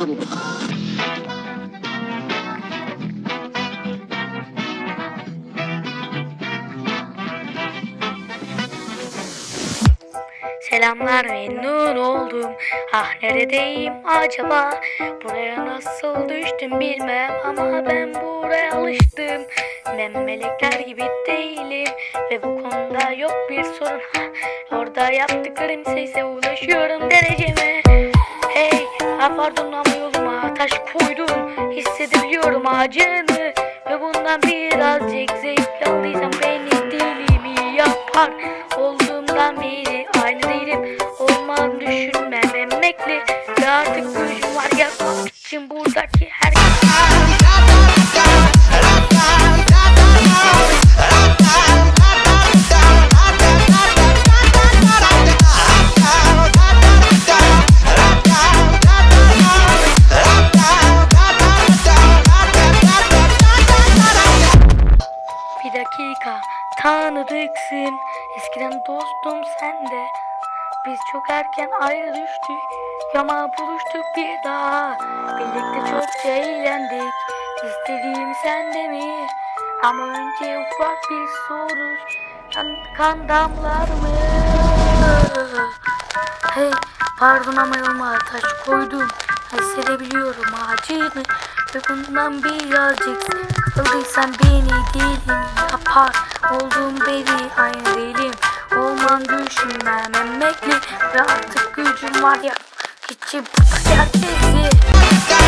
Selamlar memnun oldum. Ah neredeyim acaba? Buraya nasıl düştüm bilmem ama ben buraya alıştım. Ben melekler gibi değilim ve bu konuda yok bir sorun. Orada yaptıklarım sese ulaşıyorum dereceme. Hey, ha pardon ama taş koydum. Hissedebiliyorum acını ve bundan birazcık zevk aldıysam beni deli mi yapar? Olduğumdan beri aynı değilim. Olmam düşünmem emekli ve artık gücüm var yapmak için buradaki herkes. Dakika tanıdıksın. Eskiden dostum sen de. Biz çok erken ayrı düştük Ama buluştuk bir daha. Birlikte çok eğlendik İstediğim sende mi? Ama önce ufak bir soru Kan, kan damlar mı? Hey pardon ama yoluma taş koydum. Hissedebiliyorum acını Ve bundan birazcık Sıkıldıysan beni değilim yapar Olduğum beri aynı değilim. Olmam düşünmem emekli. Ve artık gücüm var ya İçi bu herkesi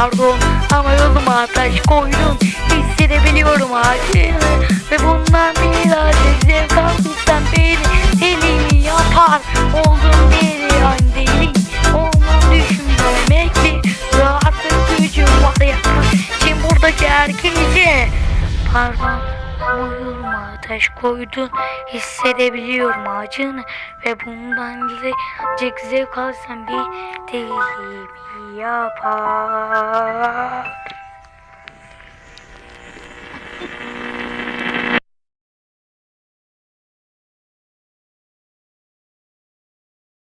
Pardon ama yoluma taş koydum Hissedebiliyorum acını Ve bundan birazcık zevk aldıysam beni. Deli yapar Oldum deli aynı değilim Olmam düşünmem emekli Ve artık gücüm var. İçin buradaki herkese Pardon ama yoluma taş koydun Hissedebiliyorum acını Ve bundan birazcık zevk alsam bir deli mi yapar